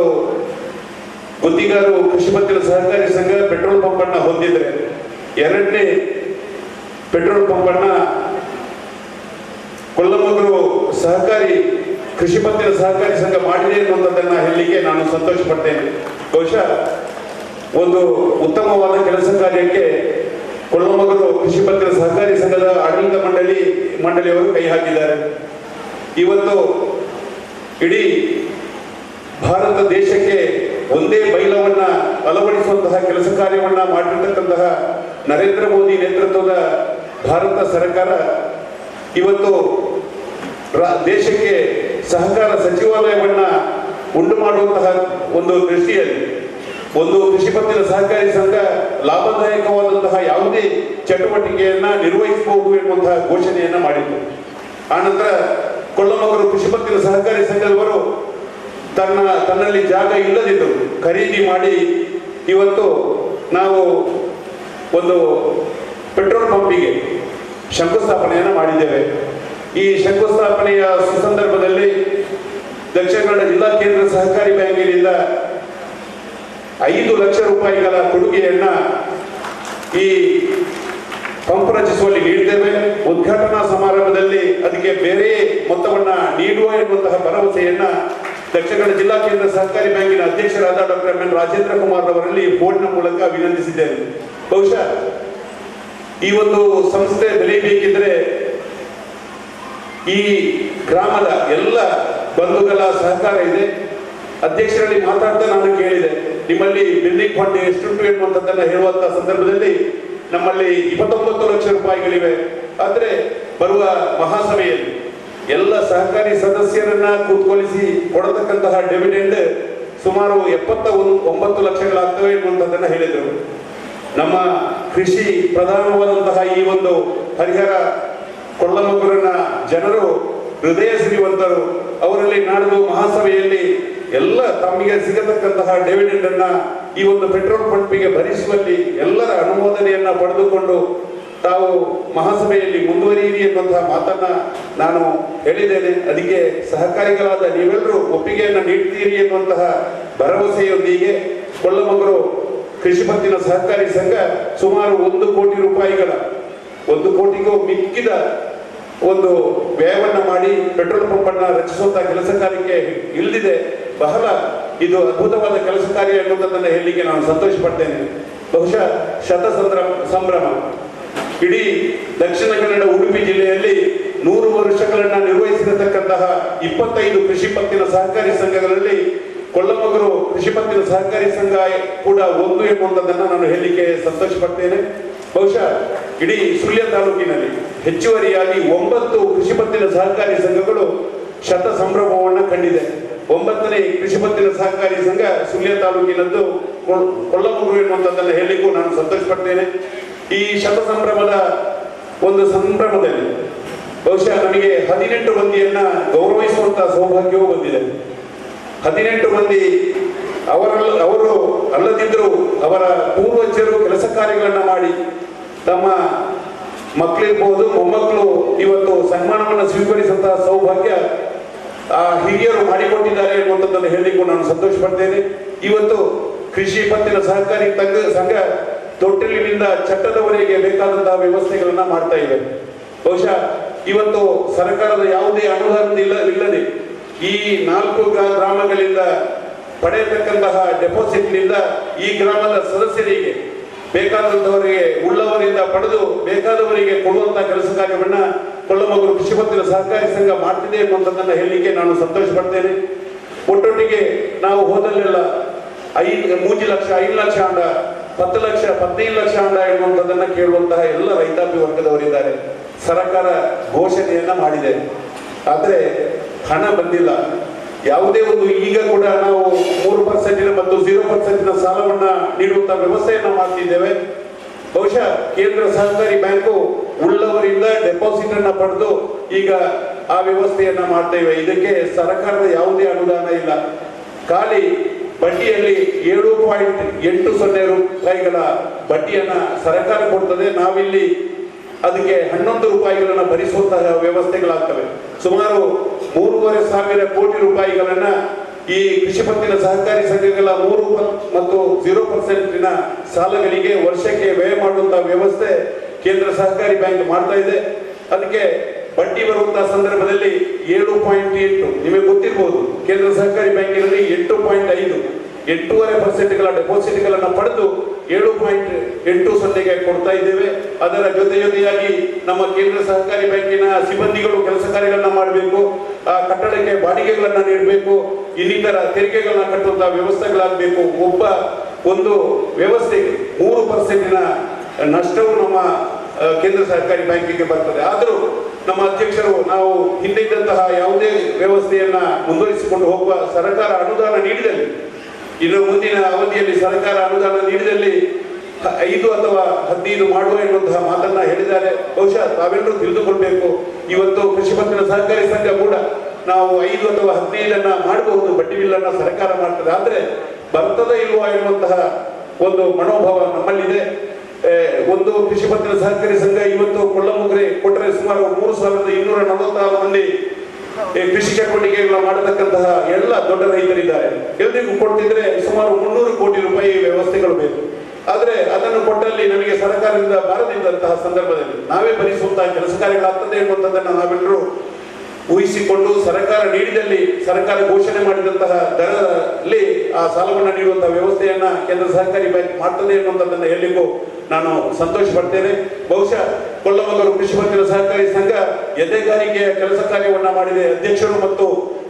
ಗುತ್ತಿಗಾರು ಕೃಷಿ ಪತ್ತಿನ ಸಹಕಾರಿ ಸಂಘ ಪೆಟ್ರೋಲ್ ಪಂಪ್ ಅನ್ನ ಹೊಂದಿದ್ರೆ ಎರಡನೇ ಪೆಟ್ರೋಲ್ ಪಂಪ್ ಅನ್ನ ಕೊಲ್ಲಮಗರು ಸಹಕಾರಿ ಕೃಷಿ ಪತ್ತಿನ ಸಹಕಾರಿ ಸಂಘ ಮಾಡಿದೆ ಅನ್ನುವಂಥದ್ದನ್ನ ಹೇಳಲಿಕ್ಕೆ ನಾನು ಸಂತೋಷ ಪಡ್ತೇನೆ ಬಹುಶಃ ಒಂದು ಉತ್ತಮವಾದ ಕೆಲಸ ಕಾರ್ಯಕ್ಕೆ ಕೊಲ್ಲಮಗರು ಕೃಷಿ ಪತ್ತಿನ ಸಹಕಾರಿ ಸಂಘದ ಆಡಳಿತ ಮಂಡಳಿ ಮಂಡಳಿಯವರು ಕೈ ಹಾಕಿದ್ದಾರೆ. ಇವತ್ತು ಇಡೀ ಭಾರತ ದೇಶಕ್ಕೆ ಒಂದೇ ಬೈಲವನ್ನ ಅಳವಡಿಸುವಂತಹ ಕೆಲಸ ಕಾರ್ಯವನ್ನ ಮಾಡಿರ್ತಕ್ಕಂತಹ ನರೇಂದ್ರ ಮೋದಿ ನೇತೃತ್ವದ ಭಾರತ ಸರ್ಕಾರ ಇವತ್ತು ದೇಶಕ್ಕೆ ಸಹಕಾರ ಸಚಿವಾಲಯವನ್ನ ಉಂಟು ಮಾಡುವಂತಹ ಒಂದು ದೃಷ್ಟಿಯಲ್ಲಿ, ಒಂದು ಕೃಷಿ ಪತ್ತಿನ ಸಹಕಾರಿ ಸಂಘ ಲಾಭದಾಯಕವಾದಂತಹ ಯಾವುದೇ ಚಟುವಟಿಕೆಯನ್ನ ನಿರ್ವಹಿಸಬಹುದು ಎನ್ನುವಂತಹ ಘೋಷಣೆಯನ್ನ ಮಾಡಿತು ಆನಂತರ ಕೊಳ್ಳಮಗರು ಕೃಷಿ ಪತ್ತಿನ ಸಹಕಾರಿ ಸಂಘದವರು ತನ್ನ ತನ್ನಲ್ಲಿ ಜಾಗ ಇಲ್ಲದಿದ್ದರು ಖರೀದಿ ಮಾಡಿ ಇವತ್ತು ನಾವು ಒಂದು ಪೆಟ್ರೋಲ್ ಪಂಪಿಗೆ ಶಂಕುಸ್ಥಾಪನೆಯನ್ನು ಮಾಡಿದ್ದೇವೆ. ಈ ಶಂಕುಸ್ಥಾಪನೆಯ ಸುಸಂದರ್ಭದಲ್ಲಿ ದಕ್ಷಿಣ ಕನ್ನಡ ಜಿಲ್ಲಾ ಕೇಂದ್ರ ಸಹಕಾರಿ ಬ್ಯಾಂಕಿನಿಂದ ಐದು ಲಕ್ಷ ರೂಪಾಯಿಗಳ ಕೊಡುಗೆಯನ್ನ ಈ ಪಂಪ್ ರಚಿಸುವಲ್ಲಿ ನೀಡಿದ್ದೇವೆ. ಉದ್ಘಾಟನಾ ಸಮಾರಂಭದಲ್ಲಿ ಅದಕ್ಕೆ ಬೇರೆ ಮೊತ್ತವನ್ನು ನೀಡುವ ಎನ್ನುವಂತಹ ಭರವಸೆಯನ್ನ ದಕ್ಷಿಣ ಜಿಲ್ಲಾ ಕೇಂದ್ರ ಸಹಕಾರಿ ಬ್ಯಾಂಕಿನ ಅಧ್ಯಕ್ಷರಾದ doctor M N Rajendra Kumar ಅವರಲ್ಲಿ ಫೋನ್ನ ಮೂಲಕ ವಿನಂತಿಸಿದ್ದೇನೆ ಬಹುಶಃ ಈ ಒಂದು ಸಂಸ್ಥೆ ಬೆಳೆಯಬೇಕಿದ್ರೆ ಈ ಗ್ರಾಮದ ಎಲ್ಲ ಬಂಧುಗಳ ಸಹಕಾರ ಇದೆ. ಅಧ್ಯಕ್ಷರಲ್ಲಿ ಮಾತಾಡ್ತಾ ನಾನು ಕೇಳಿದೆ, ನಿಮ್ಮಲ್ಲಿ ಬಿಲ್ಡಿಂಗ್ ಫಂಡ್ ಎಷ್ಟುಂಟು ಎನ್ನುವಂಥದ್ದನ್ನು ಹೇಳುವಂತ ಸಂದರ್ಭದಲ್ಲಿ ನಮ್ಮಲ್ಲಿ ಇಪ್ಪತ್ತೊಂಬತ್ತು ಲಕ್ಷ ರೂಪಾಯಿಗಳಿವೆ. ಆದರೆ ಬರುವ ಮಹಾಸಭೆಯಲ್ಲಿ ಎಲ್ಲ ಸಹಕಾರಿ ಸದಸ್ಯರನ್ನ ಕೂತ್ಕೊಳಿಸಿ ಕೊಡತಕ್ಕಂತಹ ಡಿವಿಡೆಂಡ್ ಸುಮಾರು ಎಪ್ಪತ್ತ ಒಂದು, ಒಂಬತ್ತು ಲಕ್ಷಗಳಾಗ್ತವೆ ಎನ್ನುವಂಥದ್ದನ್ನು ಹೇಳಿದರು. ನಮ್ಮ ಕೃಷಿ ಪ್ರಧಾನವಾದಂತಹ ಈ ಒಂದು ಹರಿಹರ ಕೊಳ್ಳಮಗುರನ ಜನರು, ಹೃದಯ ಸಿರಿವಂತರು ಅವರಲ್ಲಿ ನಾಡಿದ ಮಹಾಸಭೆಯಲ್ಲಿ ಎಲ್ಲ ತಮಗೆ ಸಿಗತಕ್ಕಂತಹ ಡಿವಿಡೆಂಡ್ ಅನ್ನ ಈ ಒಂದು ಪೆಟ್ರೋಲ್ ಪಂಪಿಗೆ ಭರಿಸುವಲ್ಲಿ ಎಲ್ಲರ ಅನುಮೋದನೆಯನ್ನ ಪಡೆದುಕೊಂಡು ತಾವು ಮಹಾಸಭೆಯಲ್ಲಿ ಮುಂದುವರಿಯಿರಿ ಎನ್ನುವಂತಹ ಮಾತನ್ನ ನಾನು ಹೇಳಿದ್ದೇನೆ. ಅದಕ್ಕೆ ಸಹಕಾರಿಗಳಾದ ನೀವೆಲ್ಲರೂ ಒಪ್ಪಿಗೆಯನ್ನು ನೀಡ್ತೀರಿ ಎನ್ನುವಂತಹ ಭರವಸೆಯೊಂದಿಗೆ ಕೊಳ್ಳಮಗರು ಕೃಷಿ ಪತ್ತಿನ ಸಹಕಾರಿ ಸಂಘ ಸುಮಾರು ಒಂದು ಕೋಟಿ ರೂಪಾಯಿಗಳ, ಒಂದು ಕೋಟಿಗೂ ಮಿಕ್ಕಿದ ಒಂದು ವ್ಯಯವನ್ನು ಮಾಡಿ ಪೆಟ್ರೋಲ್ ಪಂಪ್ ಅನ್ನ ರಚಿಸುವಂತಹ ಕೆಲಸ ಕಾರ್ಯಕ್ಕೆ ಬಹಳ ಇದು ಅದ್ಭುತವಾದ ಕೆಲಸ ಕಾರ್ಯ ಎನ್ನುವುದನ್ನು ಹೇಳಲಿಕ್ಕೆ ನಾನು ಸಂತೋಷ ಪಡ್ತೇನೆ ಬಹುಶಃ ಶತ ಸಂಭ್ರಮ ಸಂಭ್ರಮ. ಇಡೀ ದಕ್ಷಿಣ ಕನ್ನಡ ಉಡುಪಿ ಜಿಲ್ಲೆಯಲ್ಲಿ ನೂರು ವರ್ಷಗಳನ್ನ ನಿರ್ವಹಿಸಿರತಕ್ಕಂತಹ ಇಪ್ಪತ್ತೈದು ಕೃಷಿ ಪತ್ತಿನ ಸಹಕಾರಿ ಸಂಘಗಳಲ್ಲಿ ಕೊಳ್ಳಮಗರು ಕೃಷಿ ಪತ್ತಿನ ಸಹಕಾರಿ ಸಂಘ ಕೂಡ ಒಂದು ಎಂಬುದನ್ನು ನಾನು ಹೇಳಲಿಕ್ಕೆ ಸಂತೋಷ ಪಡ್ತೇನೆ ಬಹುಶಃ ಇಡೀ ಸುಳ್ಯ ತಾಲೂಕಿನಲ್ಲಿ ಹೆಚ್ಚುವರಿಯಾಗಿ ಒಂಬತ್ತು ಕೃಷಿ ಪತ್ತಿನ ಸಹಕಾರಿ ಸಂಘಗಳು ಶತ ಸಂಭ್ರಮವನ್ನು ಕಂಡಿದೆ. ಒಂಬತ್ತನೇ ಕೃಷಿ ಪತ್ತಿನ ಸಹಕಾರಿ ಸಂಘ ಸುಳ್ಯ ತಾಲೂಕಿನದ್ದು ಕೊ- ಕೊಳ್ಳಮಗರು ಎನ್ನುವಂಥದ್ದನ್ನ ಹೇಳಲಿಕ್ಕೂ ನಾನು ಸಂತೋಷ ಪಡ್ತೇನೆ ಈ ಶತ ಸಂಭ್ರಮದ ಒಂದು ಸಂಭ್ರಮದಲ್ಲಿ ಬಹುಶಃ ನಮಗೆ ಹದಿನೆಂಟು ಮಂದಿಯನ್ನ ಗೌರವಿಸುವಂತ ಸೌಭಾಗ್ಯವೂ ಬಂದಿದೆ. ಹದಿನೆಂಟು ಮಂದಿ ಅವರಲ್ಲ ಅವರು ಅಲ್ಲದಿದ್ದರೂ ಅವರ ಪೂರ್ವಜರು ಕೆಲಸ ಕಾರ್ಯಗಳನ್ನು ಮಾಡಿ ತಮ್ಮ ಮಕ್ಕಳಿರ್ಬೋದು ಮೊಮ್ಮಕ್ಕಳು ಇವತ್ತು ಸನ್ಮಾನವನ್ನು ಸ್ವೀಕರಿಸುವಂತಹ ಸೌಭಾಗ್ಯ ಆ ಹಿರಿಯರು ಮಾಡಿಕೊಟ್ಟಿದ್ದಾರೆ ಎನ್ನುವಂಥದ್ದನ್ನು ಹೇಳಿಕೊಂಡು ನಾನು ಸಂತೋಷ ಪಡ್ತೇನೆ ಇವತ್ತು ಕೃಷಿ ಪತ್ತಿನ ಸಹಕಾರಿ ಸಂಘ ತೊಟ್ಟಿಲಿನಿಂದ ಚಟ್ಟದವರೆಗೆ ಬೇಕಾದಂತಹ ವ್ಯವಸ್ಥೆಗಳನ್ನ ಮಾಡ್ತಾ ಇದೆ ಬಹುಶಃ ಇವತ್ತು ಸರ್ಕಾರದ ಯಾವುದೇ ಅನುದಾನ ಇಲ್ಲ, ಇಲ್ಲದೆ ಈ ನಾಲ್ಕು ಗ್ರಾಮಗಳಿಂದ ಪಡೆಯತಕ್ಕಂತಹ ಡೆಪಾಸಿಟ್ನಿಂದ ಈ ಗ್ರಾಮದ ಸದಸ್ಯರಿಗೆ ಬೇಕಾದಂತವರಿಗೆ ಉಳ್ಳವರಿಂದ ಪಡೆದು ಬೇಕಾದವರಿಗೆ ಕೊಡುವಂತಹ ಕೆಲಸ ಕಾರ್ಯವನ್ನ ಕೊಳ್ಳಮಗರು ಕೃಷಿ ಪತ್ತಿನ ಸಹಕಾರಿ ಸಂಘ ಮಾಡ್ತಿದೆ ಎನ್ನುವಂಥದ್ದನ್ನ ಹೇಳಲಿಕ್ಕೆ ನಾನು ಸಂತೋಷ ಪಡ್ತೇನೆ. ಒಟ್ಟೊಟ್ಟಿಗೆ ನಾವು ಹೋದಲ್ಲೆಲ್ಲ ಐದು ಮೂಜಿ ಲಕ್ಷ, ಐದು ಲಕ್ಷ ಅಂಡ ಹತ್ತು ಲಕ್ಷ, ಹದಿನೈದು ಲಕ್ಷ ಹಣ ಇಡುವಂಥದ್ದನ್ನು ಕೇಳುವಂತಹ ಎಲ್ಲ ರೈತಾಪಿ ವರ್ಗದವರಿದ್ದಾರೆ. ಸರ್ಕಾರ ಘೋಷಣೆಯನ್ನ ಮಾಡಿದೆ. ಆದರೆ ಹಣ ಬಂದಿಲ್ಲ. ಯಾವುದೇ ಒಂದು ಈಗ ಕೂಡ ನಾವು ಮೂರು ಪರ್ಸೆಂಟಿನ ಮತ್ತು ಜೀರೋ ಪರ್ಸೆಂಟಿನ ಸಾಲವನ್ನ ನೀಡುವಂತಹ ವ್ಯವಸ್ಥೆಯನ್ನು ಮಾಡ್ತಿದ್ದೇವೆ. ಬಹುಶಃ ಕೇಂದ್ರ ಸಹಕಾರಿ ಬ್ಯಾಂಕು ಉಳ್ಳವರಿಂದ ಡೆಪಾಸಿಟ್ ಅನ್ನ ಪಡೆದು ಈಗ ಆ ವ್ಯವಸ್ಥೆಯನ್ನ ಮಾಡ್ತೇವೆ ಇದಕ್ಕೆ ಸರ್ಕಾರದ ಯಾವುದೇ ಅನುದಾನ ಇಲ್ಲ. ಖಾಲಿ ಬಡ್ಡಿಯಲ್ಲಿ ಏಳು ಪಾಯಿಂಟ್ ಎಂಟು ಸೊನ್ನೆ ರೂಪಾಯಿಗಳ ಬಡ್ಡಿಯನ್ನ ಸರ್ಕಾರ ಕೊಡ್ತದೆ. ನಾವಿಲ್ಲಿ ಅದಕ್ಕೆ ಹನ್ನೊಂದು ರೂಪಾಯಿಗಳನ್ನ ಭರಿಸುವಂತಹ ವ್ಯವಸ್ಥೆಗಳಾಗ್ತವೆ. ಸುಮಾರು ಮೂರುವರೆ ಸಾವಿರ ಕೋಟಿ ರೂಪಾಯಿಗಳನ್ನ ಈ ಕೃಷಿ ಪತ್ತಿನ ಸಹಕಾರಿ ಸಂಘಗಳ ಮೂರು ಮತ್ತು ಜೀರೋ ಪರ್ಸೆಂಟಿನ ಸಾಲಗಳಿಗೆ ವರ್ಷಕ್ಕೆ ವ್ಯಯ ಮಾಡುವಂತಹ ವ್ಯವಸ್ಥೆ ಕೇಂದ್ರ ಸಹಕಾರಿ ಬ್ಯಾಂಕ್ ಮಾಡ್ತಾ ಇದೆ. ಅದಕ್ಕೆ ಬಡ್ಡಿ ಬರುವಂತಹ ಸಂದರ್ಭದಲ್ಲಿ ಏಳು ಪಾಯಿಂಟ್ ಎಂಟು. ನಿಮಗೆ ಗೊತ್ತಿರಬಹುದು ಕೇಂದ್ರ ಸಹಕಾರಿ ಬ್ಯಾಂಕಿನಲ್ಲಿ ಎಂಟು ಪಾಯಿಂಟ್ ಐದು. ಎಂಟೂವರೆ ಪರ್ಸೆಂಟ್ಗಳ ಡೆಪಾಸಿಟ್ಗಳನ್ನು ಪಡೆದು ಏಳು ಪಾಯಿಂಟ್ ಎಂಟು ಸೊನ್ನೆಗೆ ಕೊಡ್ತಾ ಇದ್ದೇವೆ. ಅದರ ಜೊತೆ ಜೊತೆಯಾಗಿ ನಮ್ಮ ಕೇಂದ್ರ ಸಹಕಾರಿ ಬ್ಯಾಂಕಿನ ಸಿಬ್ಬಂದಿಗಳು ಕೆಲಸ ಕಾರ್ಯಗಳನ್ನ ಮಾಡಬೇಕು, ಆ ಕಟ್ಟಡಕ್ಕೆ ಬಾಡಿಗೆಗಳನ್ನ ನೀಡಬೇಕು, ಇನ್ನಿತರ ತೆರಿಗೆಗಳನ್ನ ಕಟ್ಟುವಂತಹ ವ್ಯವಸ್ಥೆಗಳಾಗಬೇಕು. ಒಬ್ಬ ಒಂದು ವ್ಯವಸ್ಥೆಗೆ ಮೂರು ಪರ್ಸೆಂಟಿನ ನಷ್ಟವು ನಮ್ಮ ಕೇಂದ್ರ ಸಹಕಾರಿ ಬ್ಯಾಂಕಿಗೆ ಬರ್ತದೆ. ಆದರೂ ನಮ್ಮ ಅಧ್ಯಕ್ಷರು ನಾವು ಹಿಂದೆ ಇದ್ದಂತಹ ಯಾವುದೇ ವ್ಯವಸ್ಥೆಯನ್ನ ಮುಂದುವರಿಸಿಕೊಂಡು ಹೋಗುವ ಸರ್ಕಾರ ಅನುದಾನ ನೀಡಿದಲ್ಲಿ, ಇನ್ನು ಮುಂದಿನ ಅವಧಿಯಲ್ಲಿ ಸರ್ಕಾರ ಅನುದಾನ ನೀಡಿದಲ್ಲಿ ಐದು ಅಥವಾ ಹದಿನೈದು ಮಾಡುವ ಎನ್ನುವಂತಹ ಮಾತನ್ನ ಹೇಳಿದ್ದಾರೆ. ಬಹುಶಃ ತಾವೆಲ್ಲರೂ ತಿಳಿದುಕೊಳ್ಬೇಕು. ಇವತ್ತು ಕೃಷಿ ಪತ್ತಿನ ಸಹಕಾರಿ ಸಂಘ ಕೂಡ ನಾವು ಐದು ಅಥವಾ ಹದಿನೈದನ್ನ ಮಾಡಬಹುದು. ಬಡ್ಡಿ ಬಿಲ್ಲನ್ನ ಸರ್ಕಾರ ಮಾಡ್ತದೆ. ಆದ್ರೆ ಬರ್ತದ ಇಲ್ವಾ ಎನ್ನುವಂತಹ ಒಂದು ಮನೋಭಾವ ನಮ್ಮಲ್ಲಿದೆ. ಒಂದು ಕೃಷಿ ಪತ್ತಿನ ಸಹಕಾರಿ ಸಂಘ ಇವತ್ತು ಕೊಳ್ಳಮುಗ್ರೆ ಕೊಟ್ಟರೆ ಸುಮಾರು ಮೂರು ಸಾವಿರದ ಇನ್ನೂರ ನಲವತ್ತಾರು ಮಂದಿ ಕೃಷಿ ಚಟುವಟಿಕೆಗಳನ್ನ ಮಾಡತಕ್ಕಂತಹ ಎಲ್ಲ ದೊಡ್ಡ ರೈತರಿದ್ದಾರೆ. ಎಲ್ರಿಗೂ ಕೊಡ್ತಿದ್ರೆ ಸುಮಾರು ಮುನ್ನೂರು ಕೋಟಿ ರೂಪಾಯಿ ವ್ಯವಸ್ಥೆಗಳು ಬೇಕು. ಆದ್ರೆ ಅದನ್ನು ಕೊಟ್ಟಲ್ಲಿ ನಮಗೆ ಸರ್ಕಾರದಿಂದ ಬಾರದಿದ್ದಂತಹ ಸಂದರ್ಭದಲ್ಲಿ ನಾವೇ ಭರಿಸುವಂತಹ ಕೆಲಸ ಕಾರ್ಯಗಳಾಗ್ತದೆ ಎನ್ನುವಂಥದ್ದನ್ನು ನಾವೆಲ್ಲರೂ ಊಹಿಸಿಕೊಂಡು ಸರ್ಕಾರ ನೀಡಿದಲ್ಲಿ ಸರ್ಕಾರ ಘೋಷಣೆ ಮಾಡಿದಂತಹ ದರದಲ್ಲಿ ಆ ಸಾಲವನ್ನು ನೀಡುವಂತಹ ವ್ಯವಸ್ಥೆಯನ್ನ ಕೇಂದ್ರ ಸಹಕಾರಿ ಬ್ಯಾಂಕ್ ಮಾಡ್ತದೆ ಎನ್ನುವಂಥದ್ದನ್ನು ಹೇಳಲಿಕ್ಕೂ ನಾನು ಸಂತೋಷ ಪಡ್ತೇನೆ ಬಹುಶಃ ಕೊಲ್ಲಮಂಗಲು ಕೃಷಿ ಪತ್ತಿನ ಸಹಕಾರಿ ಸಂಘ ಎದೆಗಾರಿಕೆಯ ಕೆಲಸ ಕಾರ್ಯವನ್ನ ಮಾಡಿದೆ. ಅಧ್ಯಕ್ಷರು ಮತ್ತು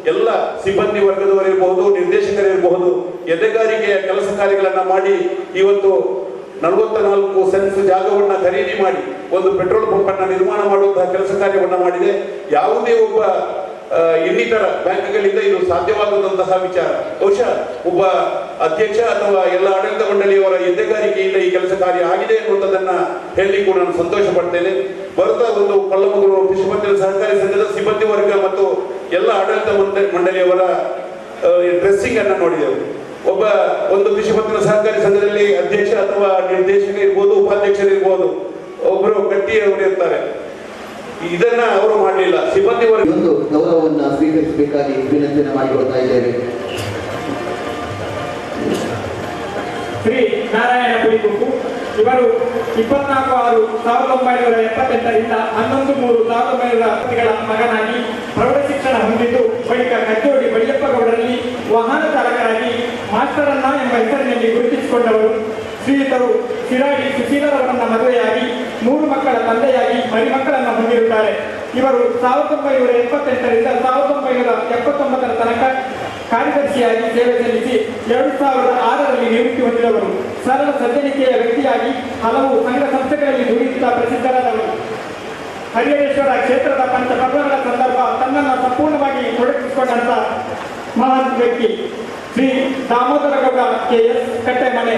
ಎಲ್ಲ ಸಿಬ್ಬಂದಿ ವರ್ಗದವರಿರಬಹುದು, ನಿರ್ದೇಶಕರಿರಬಹುದು, ಎದೆಗಾರಿಕೆಯ ಕೆಲಸ ಕಾರ್ಯಗಳನ್ನ ಮಾಡಿ ಇವತ್ತು ನಲವತ್ತ ನಾಲ್ಕು ಸೆನ್ಸ್ ಜಾಗವನ್ನು ಖರೀದಿ ಮಾಡಿ, ಒಂದು ಪೆಟ್ರೋಲ್ ಪಂಪ್ ಅನ್ನ ನಿರ್ಮಾಣ ಮಾಡುವಂತಹ ಕೆಲಸ ಕಾರ್ಯವನ್ನು ಮಾಡಿದೆ. ಯಾವುದೇ ಒಬ್ಬ ಇನ್ನಿತರ ಬ್ಯಾಂಕ್ಗಳಿಂದ ಇದು ಸಾಧ್ಯವಾಗದಂತಹ ವಿಚಾರ. ಬಹುಶಃ ಒಬ್ಬ ಅಧ್ಯಕ್ಷ ಅಥವಾ ಎಲ್ಲ ಆಡಳಿತ ಮಂಡಳಿಯವರ ಎದ್ದೆಗಾರಿಕೆಯಿಂದ ಈ ಕೆಲಸ ಕಾರ್ಯ ಆಗಿದೆ ಅನ್ನುವಂಥದ್ದನ್ನು ಹೇಳಿ ಕೂಡ ನಾನು ಸಂತೋಷ ಪಡ್ತೇನೆ. ಬರುತ್ತಾ ಒಂದು ಕೊಳ್ಳಮಗರು ಕೃಷಿ ಪತ್ತಿನ ಸಹಕಾರಿ ಸಂಘದ ಸಿಬ್ಬಂದಿ ವರ್ಗ ಮತ್ತು ಎಲ್ಲ ಆಡಳಿತ ಮಂಡ- ಮಂಡಳಿಯವರ ಡ್ರೆಸ್ಸಿಂಗ್ ಅನ್ನು ನೋಡಿದೆವು ಒಬ್ಬ ಒಂದು ಕೃಷಿ ಪತ್ತಿನ ಸಹಕಾರಿ ಸಂಘದಲ್ಲಿ ಅಧ್ಯಕ್ಷ ಅಥವಾ ನಿರ್ದೇಶಕ ಇರ್ಬೋದು ಉಪಾಧ್ಯಕ್ಷರಿರ್ಬೋದು ಒಬ್ಬರು ಗಟ್ಟಿಯವರು ಇರ್ತಾರೆ. ಇದನ್ನ ಅವರು ಮಾಡಲಿಲ್ಲ. ಸಿಬ್ಬಂದಿ ಒಂದು ಗೌರವವನ್ನು ಸ್ವೀಕರಿಸಬೇಕಾಗಿ ವಿನಂತಿಯನ್ನು ಮಾಡಿಕೊಳ್ತಾ ಇದ್ದೇವೆ. ಶ್ರೀ ನಾರಾಯಣ ಕುರಿಗುಂಪು ಇವರು ಇಪ್ಪತ್ನಾಲ್ಕು ಆರು ಸಾವಿರದ ಒಂಬೈನೂರ ಎಪ್ಪತ್ತೆಂಟರಿಂದ ಹನ್ನೊಂದು ಮೂರು ಸಾವಿರದ ಒಂಬೈನೂರ ಅಭ್ಯರ್ಥಿಗಳ ಮಗನಾಗಿ ಪ್ರೌಢ ಶಿಕ್ಷಣ ಹೊಂದಿದ್ದು ಬಳಿಕ ಕಜ್ಜೋಡಿ ಬಳ್ಳಪ್ಪಗೌಡರಲ್ಲಿ ವಾಹನ ಚಾಲಕರಾಗಿ ಮಾಸ್ಟರನ್ನ ಎಂಬ ಹೆಸರಿನಲ್ಲಿ ಗುರುತಿಸಿಕೊಂಡವರು. ಶ್ರೀಯುತರು ಶಿರಾಡಿ ಸುಶೀಲರವರನ್ನ ಮದುವೆಯಾಗಿ, ಮೂರು ಮಕ್ಕಳ ತಂದೆಯಾಗಿ ಮರಿಮಕ್ಕಳನ್ನು ಹೊಂದಿರುತ್ತಾರೆ. ಇವರು ಸಾವಿರದ ಒಂಬೈನೂರ ಎಪ್ಪತ್ತೆಂಟರಿಂದ ಸಾವಿರದ ಒಂಬೈನೂರ ಎಪ್ಪತ್ತೊಂಬತ್ತರ ತನಕ ಕಾರ್ಯದರ್ಶಿಯಾಗಿ ಸೇವೆ ಸಲ್ಲಿಸಿ ಎರಡು ಸಾವಿರದ ಆರರಲ್ಲಿ ನಿವೃತ್ತಿ ಹೊಂದಿದವರು. ಸರಳ ಸಜ್ಜನಿಕೆಯ ವ್ಯಕ್ತಿಯಾಗಿ ಹಲವು ಸಂಘ ಸಂಸ್ಥೆಗಳಲ್ಲಿ ದುಡಿಯುತ್ತಾ ಪ್ರಸಿದ್ಧರಾದವರು. ಹರಿಹರೇಶ್ವರ ಕ್ಷೇತ್ರದ ಪಂಚಪರ್ವಗಳ ಸಂದರ್ಭ ತನ್ನನ್ನು ಸಂಪೂರ್ಣವಾಗಿ ತೊಡಗಿಸಿಕೊಂಡಂತ ಮಹಾನ್ ವ್ಯಕ್ತಿ. Shri Damodara Gowda K S Kattemane.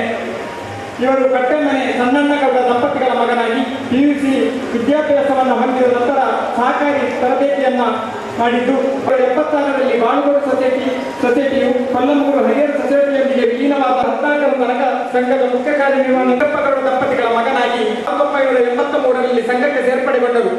ಇವರು ಕಟ್ಟೆಮನೆ ಸಣ್ಣಣ್ಣಗೌಡ ದಂಪತಿಗಳ ಮಗನಾಗಿ ಪಿಯುಸಿ ವಿದ್ಯಾಭ್ಯಾಸವನ್ನು ಹೊಂದಿದ ನಂತರ ಸಹಕಾರಿ ತರಬೇತಿಯನ್ನ ಮಾಡಿದ್ದು, ಅವರು ಎಪ್ಪತ್ತಾರರಲ್ಲಿ ಬಾಳುಗೋಡು ಸೊಸೈಟಿ, ಸೊಸೈಟಿಯು ಕೊಲ್ಲಮೂರು ಹರಿಹರ ಸೊಸೈಟಿಯೊಂದಿಗೆ ವಿಲೀನವಾದ ಹದಿನಾಲ್ಕರ ತನಕ ಸಂಘದ ಮುಖ್ಯ ಕಾರ್ಯನಿರ್ವಹಣೆ ದಂಪತಿಗಳ ಮಗನಾಗಿ ಸಾವಿರದ ಒಂಬೈನೂರ ಎಂಬತ್ತ ಮೂರರಲ್ಲಿ ಸಂಘಕ್ಕೆ ಸೇರ್ಪಡೆಗೊಂಡರು.